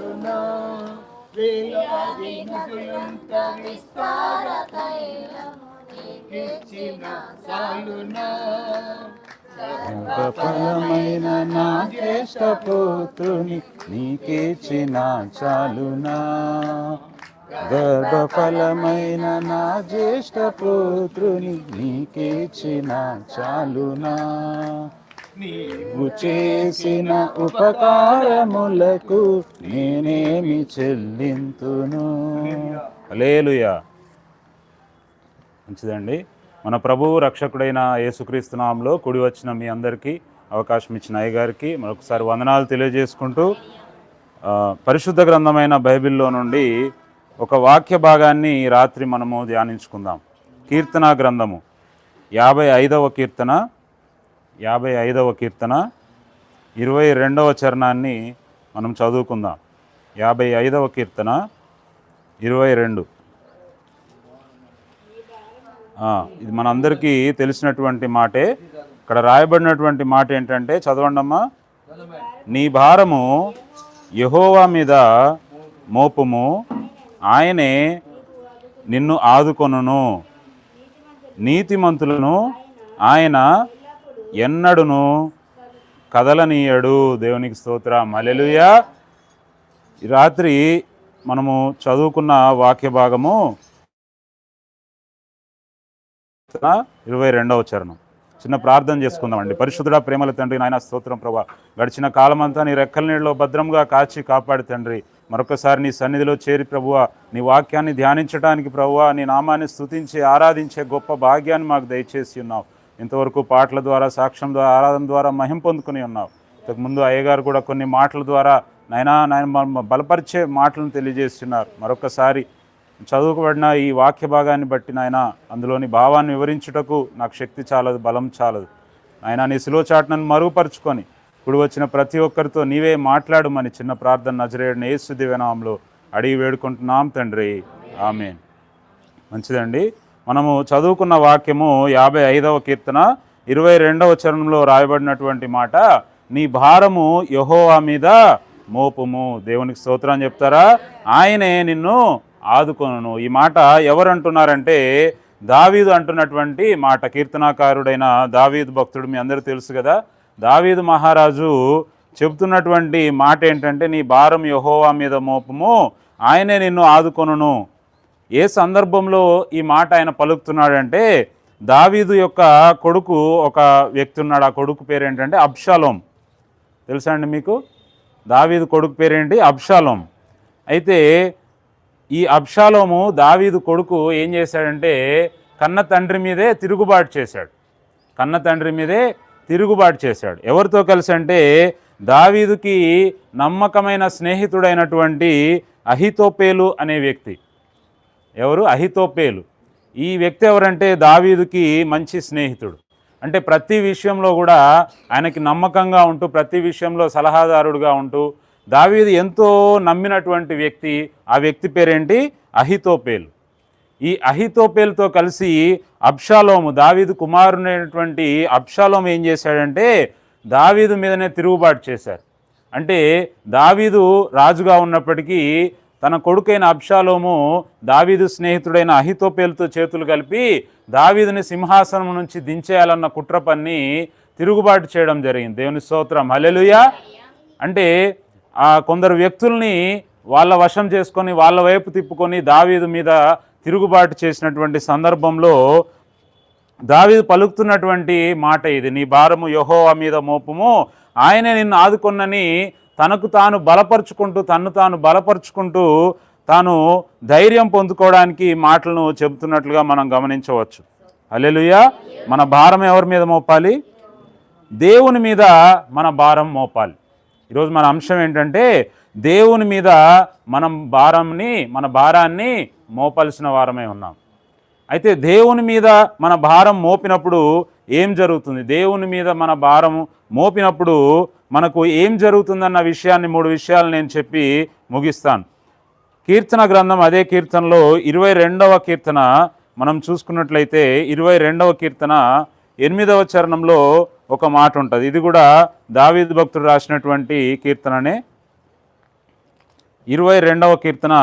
చాలునా వేలాది విస్తార ఇచ్చిన చాలునా ఫలమైన నా జ్యేష్ఠ పుత్రుని నీకిచ్చిన చాలునా. గర్భఫలమైన నా జ్యేష్ఠ పుత్రుని నీకిచ్చిన చాలునా. నీవు చేసిన ఉపకారములకు నేనేమి చెల్లింతును. లేలుయా మంచిదండి. మన ప్రభువు రక్షకుడైన యేసుక్రీస్తు నామంలో కుడి వచ్చిన మీ అందరికీ అవకాశం ఇచ్చిన అయ్యగారికి మరొకసారి వందనాలు తెలియజేసుకుంటూ పరిశుద్ధ గ్రంథమైన బైబిల్లో నుండి ఒక వాక్య భాగాన్ని రాత్రి మనము ధ్యానించుకుందాం. కీర్తన గ్రంథము యాభై ఐదవ కీర్తన యాభై ఐదవ కీర్తన ఇరవై రెండవ చరణాన్ని మనం చదువుకుందాం. యాభై ఐదవ కీర్తన ఇరవై రెండు. ఇది మనందరికీ తెలిసినటువంటి మాటే. ఇక్కడ రాయబడినటువంటి మాట ఏంటంటే చదవండమ్మా. నీ భారము యహోవా మీద మోపుము ఆయనే నిన్ను ఆదుకొనును. నీతిమంతులను ఆయన ఎన్నడును కదలనీయడు. దేవునికి స్తోత్ర. మలెలుయ రాత్రి మనము చదువుకున్న వాక్య భాగము ఇరవై రెండవ చరణం. చిన్న ప్రార్థన చేసుకుందామండి. పరిశుద్ధుడా ప్రేమల తండ్రి నాయన స్తోత్రం ప్రభా. గడిచిన కాలమంతా నీ రెక్కల నీళ్ళలో భద్రంగా కాచి కాపాడి తండ్రి. మరొకసారి నీ సన్నిధిలో చేరి ప్రభువ. నీ వాక్యాన్ని ధ్యానించడానికి ప్రభువ. నీ నామాన్ని స్థుతించి ఆరాధించే గొప్ప భాగ్యాన్ని మాకు దయచేసి ఉన్నావు. ఇంతవరకు పాటల ద్వారా సాక్ష్యం ద్వారా ఆరాధన ద్వారా మహిం పొందుకుని ఉన్నావు. ఇంతకుముందు అయ్యగారు కూడా కొన్ని మాటల ద్వారా నైనా నాయన బలపరిచే మాటలను తెలియజేస్తున్నారు. మరొకసారి చదువుకుబడిన ఈ వాక్య భాగాన్ని బట్టి నాయన అందులోని భావాన్ని వివరించుటకు నాకు శక్తి చాలదు బలం చాలదు. ఆయన నీ సులోచాటనను మరుగుపరుచుకొని ఇప్పుడు వచ్చిన ప్రతి ఒక్కరితో నీవే మాట్లాడమని చిన్న ప్రార్థన నజరేయుడిని యేసు దివ్యనామంలో అడిగి వేడుకుంటున్నాం తండ్రి. ఆమె మంచిదండి. మనము చదువుకున్న వాక్యము యాభై ఐదవ కీర్తన ఇరవై రెండవ చరణంలో రాయబడినటువంటి మాట నీ భారము యహోవా మీద మోపుము. దేవునికి స్తోత్రం చెప్తారా? ఆయనే నిన్ను ఆదుకొను ఈ మాట ఎవరు అంటున్నారంటే దావీదు అంటున్నటువంటి మాట. కీర్తనాకారుడైన దావీదు భక్తుడు మీ అందరూ తెలుసు కదా. దావీదు మహారాజు చెబుతున్నటువంటి మాట ఏంటంటే నీ భారం యహోవా మీద మోపము. ఆయనే నిన్ను ఆదుకొనును. ఏ సందర్భంలో ఈ మాట ఆయన పలుకుతున్నాడంటే దావీదు యొక్క కొడుకు ఒక వ్యక్తి ఉన్నాడు. ఆ కొడుకు పేరు ఏంటంటే అబ్షాలోం. తెలుసా అండి మీకు? దావీదు కొడుకు పేరేంటి? అబ్షాలోం. అయితే ఈ అబ్షాలోము దావీదు కొడుకు ఏం చేశాడంటే కన్న తండ్రి మీదే తిరుగుబాటు చేశాడు. కన్న తండ్రి మీదే తిరుగుబాటు చేశాడు. ఎవరితో కలిసి అంటే దావీదుకి నమ్మకమైన స్నేహితుడైనటువంటి అహితోపేలు అనే వ్యక్తి. ఎవరు? అహితోపేలు. ఈ వ్యక్తి ఎవరంటే దావీదుకి మంచి స్నేహితుడు. అంటే ప్రతి విషయంలో కూడా ఆయనకి నమ్మకంగా ఉంటూ ప్రతి విషయంలో సలహాదారుడుగా ఉంటూ దావీదు ఎంతో నమ్మినటువంటి వ్యక్తి ఆ వ్యక్తి పేరేంటి? అహితోపేలు. ఈ అహితోపేలుతో కలిసి అబ్షాలోము దావీదు కుమారునైనటువంటి అబ్షాలోము ఏం చేశాడంటే దావీదు మీదనే తిరుగుబాటు చేశారు. అంటే దావీదు రాజుగా ఉన్నప్పటికీ తన కొడుకైన అబ్షాలోము దావీదు స్నేహితుడైన అహితోపేలుతో చేతులు కలిపి దావీదుని సింహాసనం నుంచి దించేయాలన్న కుట్ర పన్ని తిరుగుబాటు చేయడం జరిగింది. దేవుని స్తోత్రం. హలెలుయ అంటే ఆ కొందరు వ్యక్తుల్ని వాళ్ళ వశం చేసుకొని వాళ్ళ వైపు తిప్పుకొని దావీదు మీద తిరుగుబాటు చేసినటువంటి సందర్భంలో దావీదు పలుకుతున్నటువంటి మాట ఇది. నీ భారము యహోవా మీద మోపము. ఆయనే నిన్ను ఆదుకొన్నని తనకు తాను బలపరుచుకుంటూ తన్ను తాను బలపరుచుకుంటూ తాను ధైర్యం పొందుకోవడానికి మాటలను చెబుతున్నట్లుగా మనం గమనించవచ్చు. అల్లెలుయా మన భారం ఎవరి మీద మోపాలి? దేవుని మీద మన భారం మోపాలి. ఈరోజు మన అంశం ఏంటంటే దేవుని మీద మనం భారంని మన భారాన్ని మోపాల్సిన వారమే ఉన్నాం. అయితే దేవుని మీద మన భారం మోపినప్పుడు ఏం జరుగుతుంది? దేవుని మీద మన భారం మోపినప్పుడు మనకు ఏం జరుగుతుందన్న విషయాన్ని మూడు విషయాలు నేను చెప్పి ముగిస్తాను. కీర్తన గ్రంథం అదే కీర్తనలో ఇరవై రెండవ కీర్తన మనం చూసుకున్నట్లయితే ఇరవై రెండవ కీర్తన ఎనిమిదవ చరణంలో ఒక మాట ఉంటుంది. ఇది కూడా దావీదు భక్తుడు రాసినటువంటి కీర్తననే. ఇరవై రెండవ కీర్తన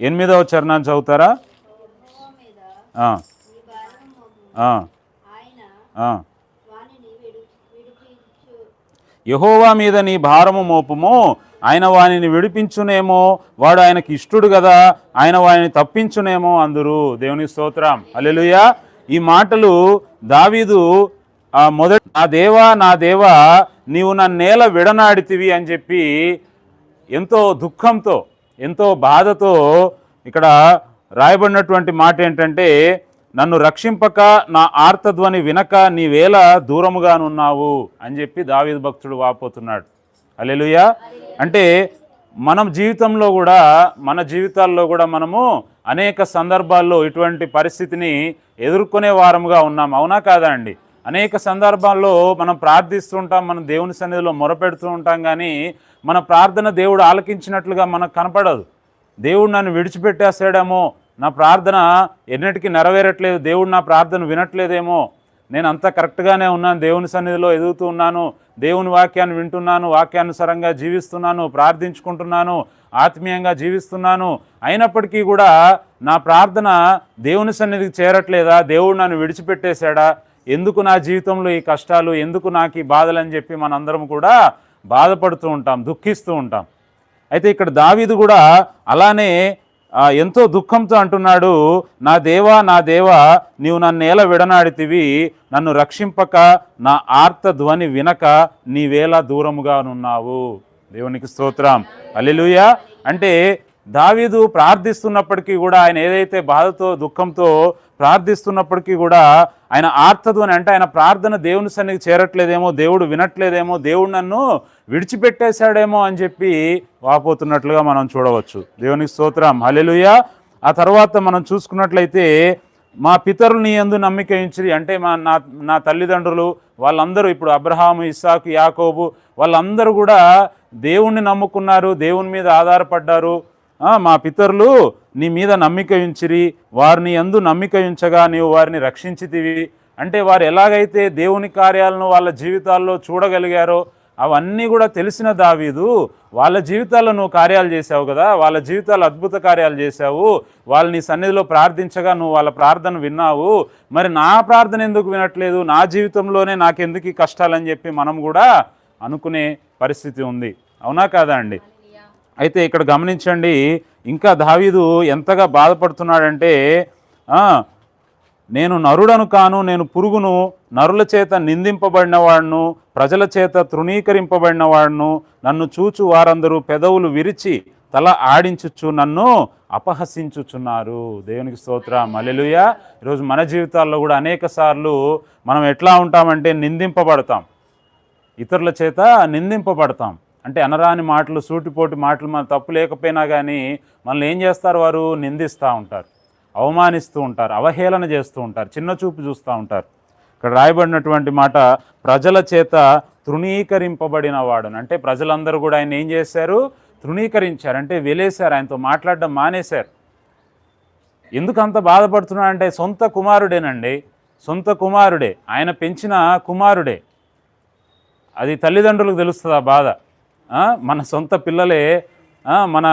ఎనిమిదవ చరణాన్ని చదువుతారా యెహోవా మీద ఆ, నీ భారము మోపుము. ఆ, ఆయన ఆ. వానిని విడు విడిపించు యహోవా మీద నీ భారము మోపుము ఆయన వానిని విడిపించునేమో వాడు ఆయనకి ఇష్టడు కదా ఆయన వానిని తప్పించునేమో అందరు. దేవుని స్తోత్రం. అల్లెలుయా ఈ మాటలు దావీదు ఆ మొదటి నా దేవా నా దేవా నీవు నా నేల విడనాడితివి అని చెప్పి ఎంతో దుఃఖంతో ఎంతో బాధతో ఇక్కడ రాయబడినటువంటి మాట ఏంటంటే నన్ను రక్షింపక నా ఆర్తధ్వని వినక నీవేళ దూరముగానున్నావు అని చెప్పి దావీదు భక్తుడు వాపోతున్నాడు. అలెలుయా అంటే మనం జీవితంలో కూడా మన జీవితాల్లో కూడా మనము అనేక సందర్భాల్లో ఇటువంటి పరిస్థితిని ఎదుర్కొనే వారముగా ఉన్నాం. అవునా కాదా అండి? అనేక సందర్భాల్లో మనం ప్రార్థిస్తుంటాం మనం దేవుని సన్నిధిలో మొరపెడుతూ ఉంటాం కానీ మన ప్రార్థన దేవుడు ఆలకించినట్లుగా మనకు కనపడదు. దేవుడు నన్ను విడిచిపెట్టేసాడేమో నా ప్రార్థన ఎన్నిటికీ నెరవేరట్లేదు. దేవుడు నా ప్రార్థన వినట్లేదేమో. నేను అంతా కరెక్ట్గానే ఉన్నాను. దేవుని సన్నిధిలో ఎదుగుతూ ఉన్నాను. దేవుని వాక్యాన్ని వింటున్నాను. వాక్యానుసారంగా జీవిస్తున్నాను. ప్రార్థించుకుంటున్నాను. ఆత్మీయంగా జీవిస్తున్నాను. అయినప్పటికీ కూడా నా ప్రార్థన దేవుని సన్నిధికి చేరట్లేదా? దేవుడు నన్ను విడిచిపెట్టేశాడా? ఎందుకు నా జీవితంలో ఈ కష్టాలు? ఎందుకు నాకు ఈ బాధలు అని చెప్పి మనందరం కూడా బాధపడుతూ ఉంటాం. దుఃఖిస్తూ ఉంటాం. అయితే ఇక్కడ దావీదు కూడా అలానే ఎంతో దుఃఖంతో అంటున్నాడు నా దేవా నా దేవా నీవు నన్ను ఎలా విడనాడితివి? నన్ను రక్షింపక నా ఆర్త ధ్వని వినక నీవేలా దూరముగానున్నావు. దేవునికి స్తోత్రం. అల్లెలుయ అంటే దావీదు ప్రార్థిస్తున్నప్పటికీ కూడా ఆయన ఏదైతే బాధతో దుఃఖంతో ప్రార్థిస్తున్నప్పటికీ కూడా ఆయన ఆర్తదు అని అంటే ఆయన ప్రార్థన దేవుని సన్నిధికి చేరట్లేదేమో దేవుడు వినట్లేదేమో దేవుడు నన్ను విడిచిపెట్టేశాడేమో అని చెప్పి వాపోతున్నట్లుగా మనం చూడవచ్చు. దేవునికి స్తోత్రం. హలెలుయ ఆ తర్వాత మనం చూసుకున్నట్లయితే మా పితరులు నీ ఎందు నమ్మిక ఉంచిరి. అంటే మా నా నా తల్లిదండ్రులు వాళ్ళందరూ ఇప్పుడు అబ్రహాము ఇస్సాకు యాకోబు వాళ్ళందరూ కూడా దేవుణ్ణి నమ్ముకున్నారు దేవుని మీద ఆధారపడ్డారు. మా పితరులు నీ మీద నమ్మిక ఉంచిరి వారిని ఎందు నమ్మిక ఉంచగా నీవు వారిని రక్షించితివి. అంటే వారు ఎలాగైతే దేవుని కార్యాలను వాళ్ళ జీవితాల్లో చూడగలిగారో అవన్నీ కూడా తెలిసిన దావీదు వాళ్ళ జీవితాల్లో నువ్వు కార్యాలు చేసావు కదా వాళ్ళ జీవితాలు అద్భుత కార్యాలు చేశావు వాళ్ళు నీ సన్నిధిలో ప్రార్థించగా నువ్వు వాళ్ళ ప్రార్థన విన్నావు. మరి నా ప్రార్థన ఎందుకు వినట్లేదు? నా జీవితంలోనే నాకెందుకు ఈ కష్టాలని చెప్పి మనం కూడా అనుకునే పరిస్థితి ఉంది. అవునా కాదా అండి? అయితే ఇక్కడ గమనించండి ఇంకా దావీదు ఎంతగా బాధపడుతున్నాడంటే నేను నరుడను కాను నేను పురుగును నరుల చేత నిందింపబడిన వాడును ప్రజల చేత తృణీకరింపబడిన వాడును నన్ను చూచు వారందరూ పెదవులు విరిచి తల ఆడించుచు నన్ను అపహసించుచున్నారు. దేవునికి స్తోత్ర. మలెలుయ ఈరోజు మన జీవితాల్లో కూడా అనేక సార్లు మనం ఎట్లా ఉంటామంటే నిందింపబడతాం. ఇతరుల చేత నిందింపబడతాం. అంటే అనరాని మాటలు సూటిపోటి మాటలు మన తప్పు లేకపోయినా కానీ మనల్ని ఏం చేస్తారు వారు? నిందిస్తూ ఉంటారు. అవమానిస్తూ ఉంటారు. అవహేళన చేస్తూ ఉంటారు. చిన్న చూపు చూస్తూ ఉంటారు. ఇక్కడ రాయబడినటువంటి మాట ప్రజల చేత తృణీకరింపబడిన వాడని. అంటే ప్రజలందరూ కూడా ఆయన ఏం చేశారు? తృణీకరించారు. అంటే వెలేశారు. ఆయనతో మాట్లాడడం మానేశారు. ఎందుకు అంత బాధపడుతున్నాడు అంటే సొంత కుమారుడేనండి. సొంత కుమారుడే. ఆయన పెంచిన కుమారుడే. అది తల్లిదండ్రులకు తెలుస్తుంది ఆ బాధ. మన సొంత పిల్లలే మన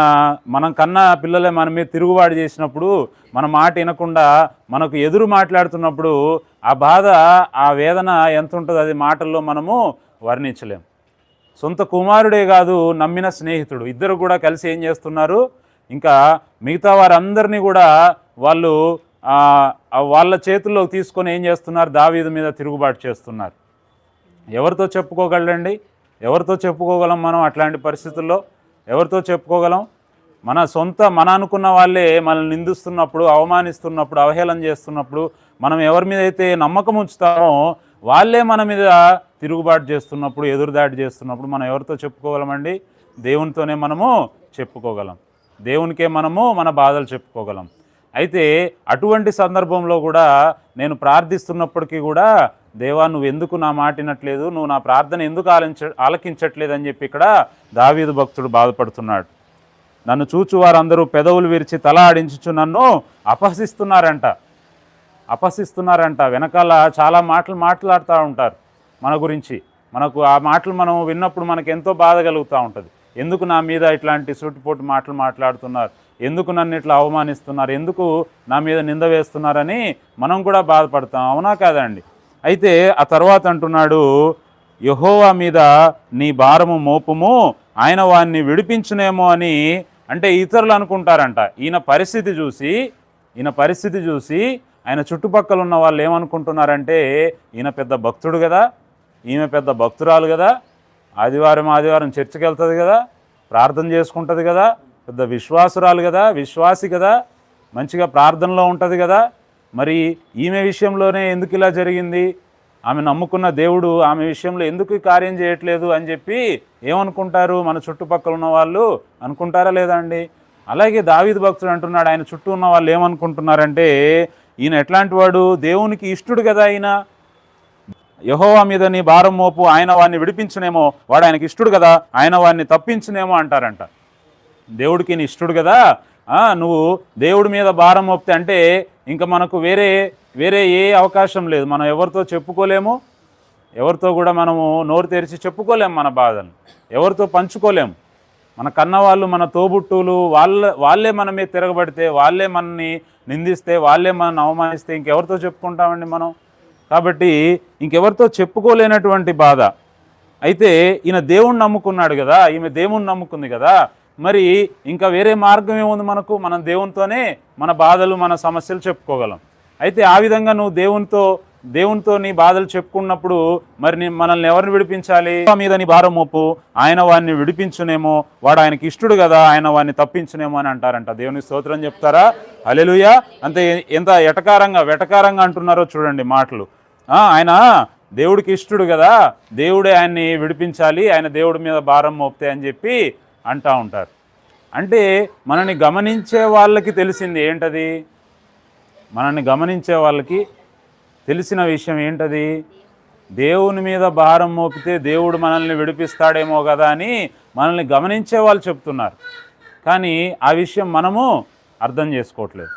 మనం కన్నా పిల్లలే మన మీద తిరుగుబాటు చేసినప్పుడు మన మాట వినకుండా మనకు ఎదురు మాట్లాడుతున్నప్పుడు ఆ బాధ ఆ వేదన ఎంత ఉంటుందో అది మాటల్లో మనము వర్ణించలేం. సొంత కుమారుడే కాదు నమ్మిన స్నేహితుడు. ఇద్దరు కూడా కలిసి ఏం చేస్తున్నారు? ఇంకా మిగతా వారందరినీ కూడా వాళ్ళు వాళ్ళ చేతుల్లోకి తీసుకొని ఏం చేస్తున్నారు? దావీదు మీద తిరుగుబాటు చేస్తున్నారు. ఎవరితో చెప్పుకోగలండి? ఎవరితో చెప్పుకోగలం మనం అట్లాంటి పరిస్థితుల్లో? ఎవరితో చెప్పుకోగలం? మన సొంత మన అనుకున్న వాళ్ళే మనల్ని నిందిస్తున్నప్పుడు అవమానిస్తున్నప్పుడు అవహేళన చేస్తున్నప్పుడు మనం ఎవరి మీద అయితే నమ్మకం ఉంచుతామో వాళ్ళే మన మీద తిరుగుబాటు చేస్తున్నప్పుడు ఎదురుదాడి చేస్తున్నప్పుడు మనం ఎవరితో చెప్పుకోగలమండి? దేవునితోనే మనము చెప్పుకోగలం. దేవునికే మనము మన బాధలు చెప్పుకోగలం. అయితే అటువంటి సందర్భంలో కూడా నేను ప్రార్థిస్తున్నప్పటికీ కూడా దేవా నువ్వు ఎందుకు నా మాటినట్లేదు నువ్వు నా ప్రార్థన ఎందుకు ఆలించ ఆలకించట్లేదు అని చెప్పి ఇక్కడ దావీదు భక్తుడు బాధపడుతున్నాడు. నన్ను చూచు వారందరూ పెదవులు విరిచి తల ఆడించుచు నన్ను అపహసిస్తున్నారంట. అపహసిస్తున్నారంట. వెనకాల చాలా మాటలు మాట్లాడుతూ ఉంటారు మన గురించి. మనకు ఆ మాటలు మనం విన్నప్పుడు మనకు ఎంతో బాధ కలుగుతూ ఉంటుంది. ఎందుకు నా మీద ఇట్లాంటి సూటిపోటు మాటలు మాట్లాడుతున్నారు? ఎందుకు నన్ను ఇట్లా అవమానిస్తున్నారు? ఎందుకు నా మీద నింద వేస్తున్నారని మనం కూడా బాధపడతాం. అవునా కాదండి అయితే ఆ తర్వాత అంటున్నాడు యహోవా మీద నీ భారము మోపము ఆయన వారిని విడిపించునేమో అని అంటే ఇతరులు అనుకుంటారంట. ఈయన పరిస్థితి చూసి ఈయన పరిస్థితి చూసి ఆయన చుట్టుపక్కల ఉన్న వాళ్ళు ఏమనుకుంటున్నారంటే ఈయన పెద్ద భక్తుడు కదా ఈమె పెద్ద భక్తురాలు కదా ఆదివారం ఆదివారం చర్చికి వెళ్తుంది కదా ప్రార్థన చేసుకుంటుంది కదా పెద్ద విశ్వాసురాలు కదా విశ్వాసి కదా మంచిగా ప్రార్థనలో ఉంటుంది కదా మరి ఈమె విషయంలోనే ఎందుకు ఇలా జరిగింది? ఆమె నమ్ముకున్న దేవుడు ఆమె విషయంలో ఎందుకు కార్యం చేయట్లేదు అని చెప్పి ఏమనుకుంటారు? మన చుట్టుపక్కల ఉన్న వాళ్ళు అనుకుంటారా లేదా అండి? అలాగే దావిద్ భక్తుడు అంటున్నాడు ఆయన చుట్టూ ఉన్న వాళ్ళు ఏమనుకుంటున్నారంటే ఈయన ఎట్లాంటి వాడు? దేవునికి ఇష్టడు కదా ఆయన యహోవా మీద నీ భారం మోపు ఆయన వాడిని విడిపించునేమో వాడు ఆయనకి ఇష్టడు కదా ఆయన వాడిని తప్పించునేమో అంటారంట. దేవుడికి నీ ఇష్టడు కదా నువ్వు దేవుడి మీద భారం మోపితే అంటే ఇంకా మనకు వేరే వేరే ఏ అవకాశం లేదు. మనం ఎవరితో చెప్పుకోలేము ఎవరితో కూడా మనము నోరు తెరిచి చెప్పుకోలేము మన బాధను. ఎవరితో పంచుకోలేము. మన కన్నవాళ్ళు మన తోబుట్టులు వాళ్ళ వాళ్ళే మన మీద తిరగబడితే వాళ్ళే మనని నిందిస్తే వాళ్ళే మనల్ని అవమానిస్తే ఇంకెవరితో చెప్పుకుంటామండి మనం? కాబట్టి ఇంకెవరితో చెప్పుకోలేనటువంటి బాధ. అయితే ఈయన దేవుణ్ణి నమ్ముకున్నాడు కదా ఈమె దేవుణ్ణి నమ్ముకుంది కదా మరి ఇంకా వేరే మార్గం ఏముంది మనకు? మనం దేవునితోనే మన బాధలు మన సమస్యలు చెప్పుకోగలం. అయితే ఆ విధంగా నువ్వు దేవునితో దేవునితో నీ బాధలు చెప్పుకున్నప్పుడు మరి నీ మనల్ని ఎవరిని విడిపించాలి? మీద నీ భారం మోపు ఆయన వాడిని విడిపించునేమో వాడు ఆయనకి ఇష్టడు కదా ఆయన వాడిని తప్పించునేమో అని అంటారంట. దేవుని స్తోత్రం చెప్తారా? అలెలుయ అంతే ఎంత ఎటకారంగా వెటకారంగా అంటున్నారో చూడండి మాటలు. ఆ, ఆయన దేవుడికి ఇష్టడు కదా దేవుడే ఆయన్ని విడిపించాలి ఆయన దేవుడి మీద భారం మోపితే అని చెప్పి అంటా ఉంటారు. అంటే మనని గమనించే వాళ్ళకి తెలిసింది ఏంటది? మనల్ని గమనించే వాళ్ళకి తెలిసిన విషయం ఏంటది? దేవుని మీద భారం మోపితే దేవుడు మనల్ని విడిపిస్తాడేమో కదా అని మనల్ని గమనించే వాళ్ళు చెప్తున్నారు. కానీ ఆ విషయం మనము అర్థం చేసుకోవట్లేదు.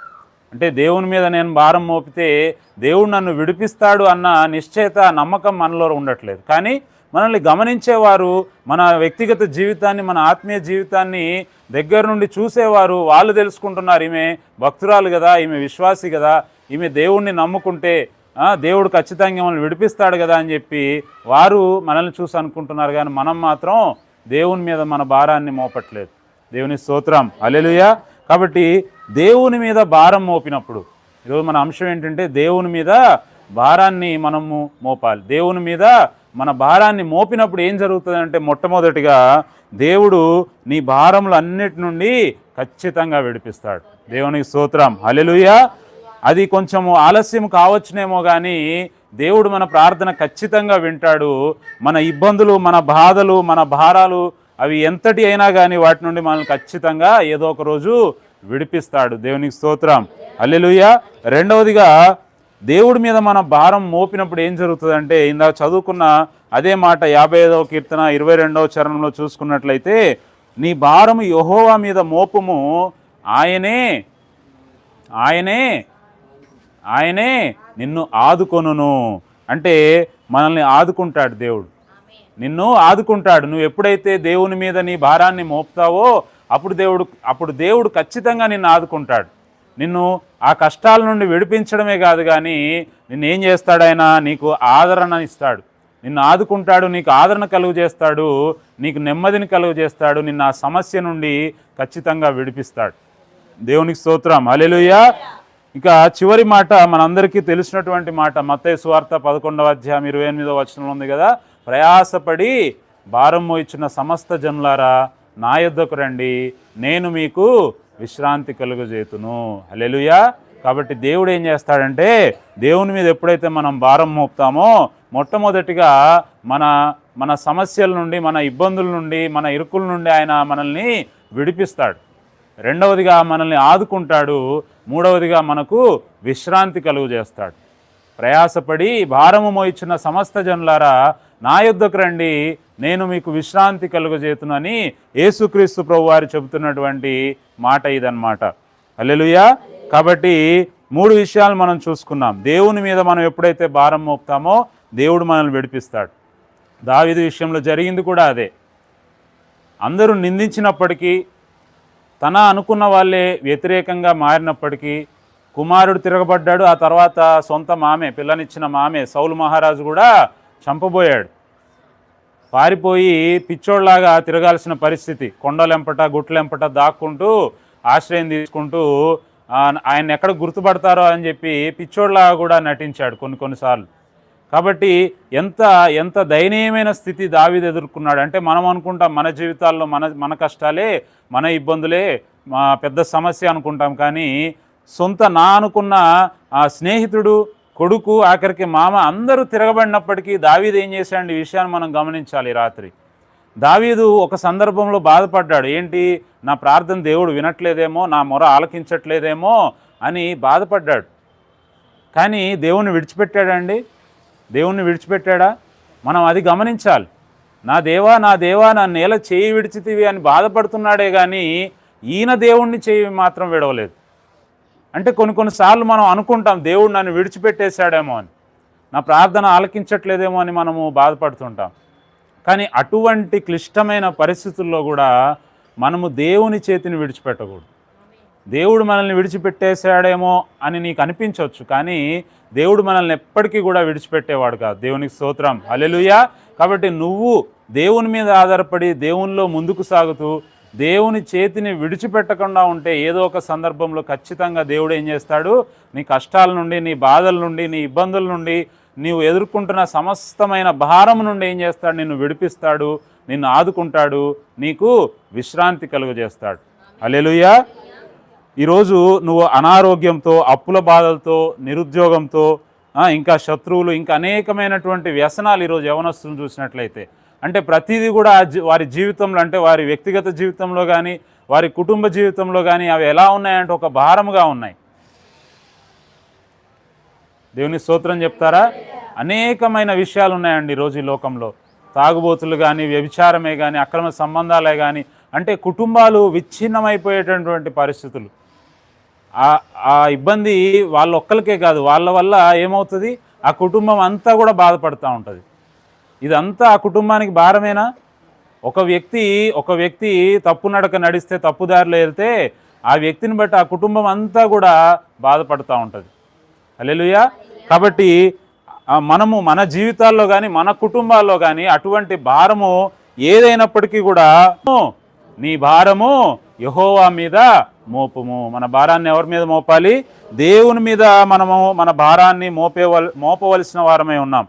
అంటే దేవుని మీద నేను భారం మోపితే దేవుడు నన్ను విడిపిస్తాడు అన్న నిశ్చయత నమ్మకం మనలో ఉండట్లేదు. కానీ మనల్ని గమనించేవారు మన వ్యక్తిగత జీవితాన్ని మన ఆత్మీయ జీవితాన్ని దగ్గర నుండి చూసేవారు వాళ్ళు తెలుసుకుంటున్నారు ఈమె భక్తురాలు కదా ఈమె విశ్వాసి కదా ఈమె దేవుణ్ణి నమ్ముకుంటే దేవుడు ఖచ్చితంగా మనల్ని విడిపిస్తాడు కదా అని చెప్పి వారు మనల్ని చూసి అనుకుంటున్నారు కానీ మనం మాత్రం దేవుని మీద మన భారాన్ని మోపట్లేదు. దేవుని స్తోత్రం. అలెలుయ కాబట్టి దేవుని మీద భారం మోపినప్పుడు ఈరోజు మన అంశం ఏంటంటే దేవుని మీద భారాన్ని మనము మోపాలి. దేవుని మీద మన భారాన్ని మోపినప్పుడు ఏం జరుగుతుందంటే మొట్టమొదటిగా దేవుడు నీ భారములు అన్నిటి నుండి ఖచ్చితంగా విడిపిస్తాడు. దేవునికి స్తోత్రం. అలెలుయ అది కొంచెము ఆలస్యం కావచ్చునేమో కానీ దేవుడు మన ప్రార్థన ఖచ్చితంగా వింటాడు. మన ఇబ్బందులు మన బాధలు మన భారాలు అవి ఎంతటి అయినా కానీ వాటి నుండి మనల్ని ఖచ్చితంగా ఏదో ఒక రోజు విడిపిస్తాడు దేవునికి స్తోత్రం. అల్లెలుయ్య రెండవదిగా దేవుడి మీద మన భారం మోపినప్పుడు ఏం జరుగుతుందంటే ఇందాక చదువుకున్న అదే మాట యాభై ఐదవ కీర్తన ఇరవై రెండవ చరణంలో చూసుకున్నట్లయితే నీ భారము యహోవా మీద మోపము ఆయనే ఆయనే ఆయనే నిన్ను ఆదుకొనును. అంటే మనల్ని ఆదుకుంటాడు దేవుడు. నిన్ను ఆదుకుంటాడు. నువ్వు ఎప్పుడైతే దేవుని మీద నీ భారాన్ని మోపుతావో అప్పుడు దేవుడు అప్పుడు దేవుడు ఖచ్చితంగా నిన్ను ఆదుకుంటాడు. నిన్ను ఆ కష్టాల నుండి విడిపించడమే కాదు కానీ నిన్ను ఏం చేస్తాడైనా నీకు ఆదరణ ఇస్తాడు. నిన్ను ఆదుకుంటాడు నీకు ఆదరణ కలుగు చేస్తాడు నీకు నెమ్మదిని కలుగు చేస్తాడు నిన్ను ఆ సమస్య నుండి ఖచ్చితంగా విడిపిస్తాడు. దేవునికి స్తోత్రం. అలెలుయ్య ఇక చివరి మాట మనందరికీ తెలిసినటువంటి మాట మత్తయి సువార్త పదకొండవ అధ్యాయం ఇరవై ఎనిమిదవ వచనంలో ఉంది కదా? ప్రయాసపడి భారం మోయించిన సమస్త జనులారా నా యుద్ధకు రండి. నేను మీకు విశ్రాంతి కలుగజేతును. హల్లెలూయా. కాబట్టి దేవుడు ఏం చేస్తాడంటే దేవుని మీద ఎప్పుడైతే మనం భారం మోపుతామో మొట్టమొదటిగా మన మన సమస్యల నుండి మన ఇబ్బందుల నుండి మన ఇరుకుల నుండి ఆయన మనల్ని విడిపిస్తాడు. రెండవదిగా మనల్ని ఆదుకుంటాడు. మూడవదిగా మనకు విశ్రాంతి కలుగు చేస్తాడు ప్రయాసపడి భారము మోయిచున్న సమస్త జనులారా నా యుద్ధకు రండి. నేను మీకు విశ్రాంతి కలుగజేతునని యేసుక్రీస్తు ప్రభువారు చెబుతున్నటువంటి మాట ఇదన్నమాట. అల్లెలుయా కాబట్టి మూడు విషయాలు మనం చూసుకున్నాం. దేవుని మీద మనం ఎప్పుడైతే భారం మోపుతామో దేవుడు మనల్ని విడిపిస్తాడు. దావిది విషయంలో జరిగింది కూడా అదే. అందరూ నిందించినప్పటికీ తన అనుకున్న వాళ్ళే వ్యతిరేకంగా మారినప్పటికీ కుమారుడు తిరగబడ్డాడు. ఆ తర్వాత సొంత మామే పిల్లనిచ్చిన మామే సౌలు మహారాజు కూడా చంపబోయాడు. పారిపోయి పిచ్చోళ్ళాగా తిరగాల్సిన పరిస్థితి. కొండలెంపట గుట్లెంపట దాక్కుంటూ ఆశ్రయం తీసుకుంటూ ఆయన ఎక్కడ గుర్తుపడతారో అని చెప్పి పిచ్చోళ్ళాగా కూడా నటించాడు కొన్ని కొన్నిసార్లు కాబట్టి ఎంత ఎంత దయనీయమైన స్థితి దావీదు ఎదుర్కొన్నాడు. అంటే మనం అనుకుంటాం మన జీవితాల్లో మన మన కష్టాలే మన ఇబ్బందులే మా పెద్ద సమస్య అనుకుంటాం. కానీ సొంత నా అనుకున్న స్నేహితుడు కొడుకు ఆఖరికి మామ అందరూ తిరగబడినప్పటికీ దావీదు ఏం చేశాడు ఈ విషయాన్ని మనం గమనించాలి రాత్రి. దావీదు ఒక సందర్భంలో బాధపడ్డాడు. ఏంటి? నా ప్రార్థన దేవుడు వినట్లేదేమో నా మొర ఆలకించట్లేదేమో అని బాధపడ్డాడు. కానీ దేవుణ్ణి విడిచిపెట్టాడండి? దేవుణ్ణి విడిచిపెట్టాడా? మనం అది గమనించాలి. నా దేవా నా దేవా నా నేల చేయి విడిచితివి అని బాధపడుతున్నాడే కానీ ఈయన దేవుణ్ణి చేయి మాత్రం విడవలేదు. అంటే కొన్ని కొన్నిసార్లు మనం అనుకుంటాం దేవుడు నన్ను విడిచిపెట్టేశాడేమో అని. నా ప్రార్థన ఆలకించట్లేదేమో అని మనము బాధపడుతుంటాం. కానీ అటువంటి క్లిష్టమైన పరిస్థితుల్లో కూడా మనము దేవుని చేతిని విడిచిపెట్టకూడదు. దేవుడు మనల్ని విడిచిపెట్టేశాడేమో అని నీకు అనిపించవచ్చు కానీ దేవుడు మనల్ని ఎప్పటికీ కూడా విడిచిపెట్టేవాడు కాదు. దేవునికి స్తోత్రం. హల్లెలూయా. కాబట్టి నువ్వు దేవుని మీద ఆధారపడి దేవునిలో ముందుకు సాగుతూ దేవుని చేతిని విడిచిపెట్టకుండా ఉంటే ఏదో ఒక సందర్భంలో ఖచ్చితంగా దేవుడు ఏం చేస్తాడు? నీ కష్టాల నుండి నీ బాధల నుండి నీ ఇబ్బందుల నుండి నీవు ఎదుర్కొంటున్న సమస్తమైన భారం నుండి ఏం చేస్తాడు? నిన్ను విడిపిస్తాడు నిన్ను ఆదుకుంటాడు నీకు విశ్రాంతి కలుగజేస్తాడు. అలెలుయా ఈరోజు నువ్వు అనారోగ్యంతో అప్పుల బాధలతో నిరుద్యోగంతో ఇంకా శత్రువులు ఇంకా అనేకమైనటువంటి వ్యసనాలు ఈరోజు యవనస్తులను చూసినట్లయితే అంటే ప్రతిదీ కూడా జీ- వారి జీవితంలో అంటే వారి వ్యక్తిగత జీవితంలో కానీ వారి కుటుంబ జీవితంలో కానీ అవి ఎలా ఉన్నాయంటే ఒక భారముగా ఉన్నాయి. దేవుని స్తోత్రం చెప్తారా? అనేకమైన విషయాలు ఉన్నాయండి ఈరోజు ఈ లోకంలో. తాగుబోతులు కానీ వ్యభిచారమే కానీ అక్రమ సంబంధాలే కానీ అంటే కుటుంబాలు విచ్ఛిన్నమైపోయేటటువంటి పరిస్థితులు. ఆ- ఆ ఇబ్బంది వాళ్ళ ఒక్కరికే కాదు వాళ్ళ వల్ల ఏమవుతుంది? ఆ కుటుంబం అంతా కూడా బాధపడుతూ ఉంటుంది. ఇదంతా ఆ కుటుంబానికి భారమేనా? ఒక వ్యక్తి ఒక వ్యక్తి తప్పు నడక నడిస్తే తప్పుదారిలో వెళ్తే ఆ వ్యక్తిని బట్టి ఆ కుటుంబం అంతా కూడా బాధపడుతూ ఉంటుంది. అల్లెలుయా కాబట్టి మనము మన జీవితాల్లో కానీ మన కుటుంబాల్లో కానీ అటువంటి భారము ఏదైనప్పటికీ కూడా నీ భారము యహోవా మీద మోపము. మన భారాన్ని ఎవరి మీద మోపాలి? దేవుని మీద మనము మన భారాన్ని మోపేవల్ మోపవలసిన వారమే ఉన్నాం.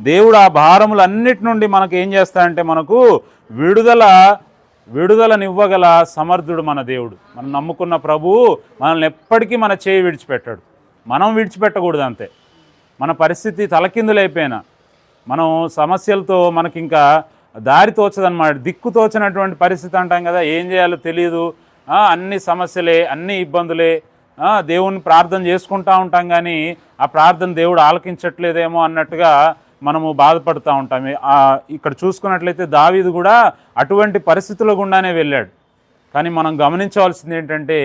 దేవుడు ఆ భారములన్నిటి నుండి మనకు ఏం చేస్తాడంటే మనకు విడుదల విడుదలనివ్వగల సమర్థుడు మన దేవుడు. మనం నమ్ముకున్న ప్రభువు మనల్ని ఎప్పటికీ మన చేయి విడిచిపెట్టాడు. మనం విడిచిపెట్టకూడదు అంతే. మన పరిస్థితి తలకిందులైపోయినా. మనం సమస్యలతో మనకి ఇంకా దారి తోచదనమాట దిక్కు తోచినటువంటి పరిస్థితి అంటాం కదా ఏం చేయాలో తెలియదు అన్ని సమస్యలే అన్ని ఇబ్బందులే. దేవుణ్ణి ప్రార్థన చేసుకుంటా ఉంటాం కానీ ఆ ప్రార్థన దేవుడు ఆలకించట్లేదేమో అన్నట్టుగా మనము బాధపడుతూ ఉంటాం. ఇక్కడ చూసుకున్నట్లయితే దావీదు కూడా అటువంటి పరిస్థితుల గుండానే వెళ్ళాడు. కానీ మనం గమనించవలసింది ఏంటంటే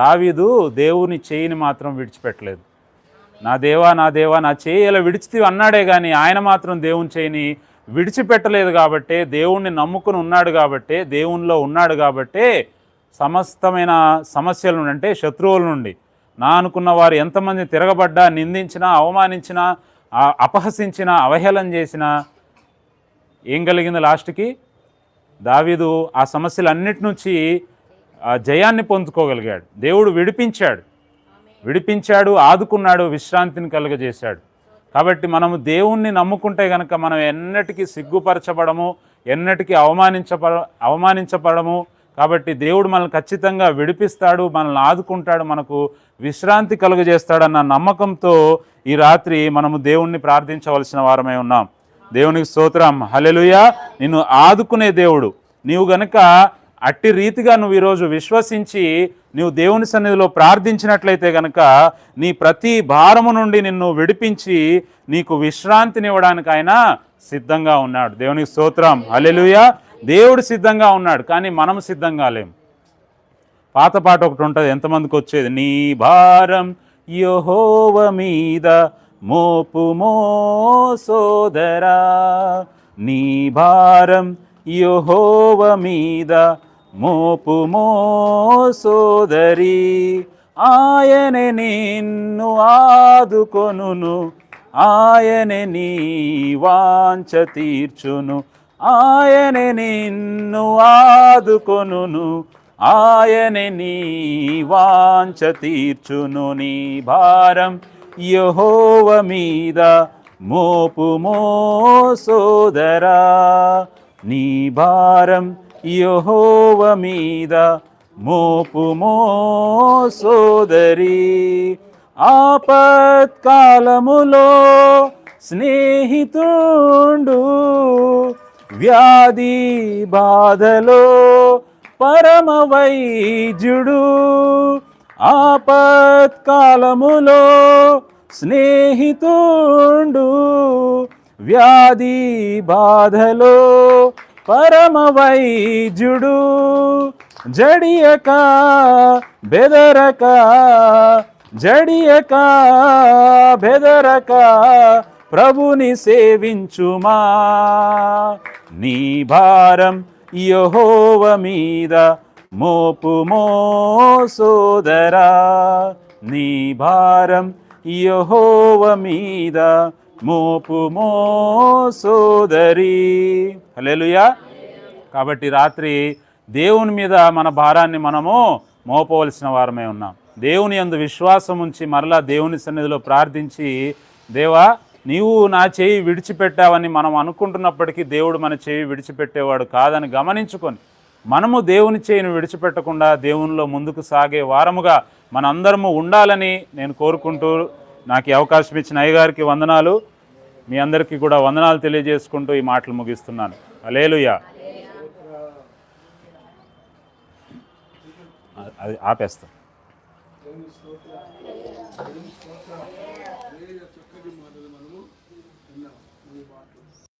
దావీదు దేవుని చేయిని మాత్రం విడిచిపెట్టలేదు. నా దేవా నా దేవా నా చేయి ఇలా విడిచితే అన్నాడే కానీ ఆయన మాత్రం దేవుని చేయిని విడిచిపెట్టలేదు కాబట్టే దేవుణ్ణి నమ్ముకుని ఉన్నాడు కాబట్టే దేవునిలో ఉన్నాడు కాబట్టే సమస్తమైన సమస్యల నుండి అంటే శత్రువుల నుండి నా అనుకున్న వారు ఎంతమంది తిరగబడ్డా నిందించినా అవమానించినా అపహసించిన అవహేళన చేసిన ఏం కలిగింది లాస్ట్కి? దావీదు ఆ సమస్యలన్నిటి నుంచి జయాన్ని పొందుకోగలిగాడు. దేవుడు విడిపించాడు. విడిపించాడు ఆదుకున్నాడు విశ్రాంతిని కలుగజేశాడు. కాబట్టి మనము దేవుణ్ణి నమ్ముకుంటే గనక మనం ఎన్నటికీ సిగ్గుపరచబడము ఎన్నటికీ అవమానించబడ అవమానించబడము కాబట్టి దేవుడు మనల్ని ఖచ్చితంగా విడిపిస్తాడు మనల్ని ఆదుకుంటాడు మనకు విశ్రాంతి కలుగజేస్తాడన్న నమ్మకంతో ఈ రాత్రి మనము దేవుణ్ణి ప్రార్థించవలసిన వారమై ఉన్నాం. దేవునికి స్తోత్రం. హలెలుయ నిన్ను ఆదుకునే దేవుడు. నీవు గనక అట్టి రీతిగా నువ్వు ఈరోజు విశ్వసించి నీవు దేవుని సన్నిధిలో ప్రార్థించినట్లయితే గనక నీ ప్రతి భారము నుండి నిన్ను విడిపించి నీకు విశ్రాంతినివ్వడానికి ఆయన సిద్ధంగా ఉన్నాడు. దేవునికి స్తోత్రం. హల్లెలూయా. దేవుడు సిద్ధంగా ఉన్నాడు కానీ మనం సిద్ధంగా లేం. పాత పాట ఒకటి ఉంటుంది ఎంతమందికి వచ్చేది? నీ భారం యహోవ మీద మోపుమో సోదరా. నీ భారం యహోవ మీద మోపుమో సోదరి. ఆయనే నిన్ను ఆదుకొనును ఆయనే నీ వాంచ తీర్చును. ఆయనే నిన్ను ఆదుకొనును ఆయనే నీ వాంఛ తీర్చును నీ భారం యహోవ మీద మోపుమో సోదరా నీ భారం యహోవ మీద మోపుమో సోదరి ఆపత్కాలములో స్నేహితుండు వ్యాధి బాధలో పరమ వైద్యుడు. ఆపత్కాలములో స్నేహితుండు. వ్యాధి బాధలో పరమ వైద్యుడు. జడియక బెదరక జడియక బెదరక ప్రభుని సేవించుమా. నీ భారం యహోవ మీద మోపుమో సోదరా. నీ భారం యహోవ మీద మోపుమో సోదరి. హల్లెలూయా. కాబట్టి రాత్రి దేవుని మీద మన భారాన్ని మనము మోపవలసిన వారమే ఉన్నాం. దేవుని అందు విశ్వాసం ఉంచి మరలా దేవుని సన్నిధిలో ప్రార్థించి దేవా నీవు నా చేయి విడిచిపెట్టావని మనం అనుకుంటున్నప్పటికీ దేవుడు మన చేయి విడిచిపెట్టేవాడు కాదని గమనించుకొని మనము దేవుని చేయిని విడిచిపెట్టకుండా దేవునిలో ముందుకు సాగే వారముగా మనందరము ఉండాలని నేను కోరుకుంటూ నాకు అవకాశం ఇచ్చిన అయ్యగారికి వందనాలు. మీ అందరికీ కూడా వందనాలు తెలియజేసుకుంటూ ఈ మాటలు ముగిస్తున్నాను. అలేలుయా అది ఆపేస్తాం.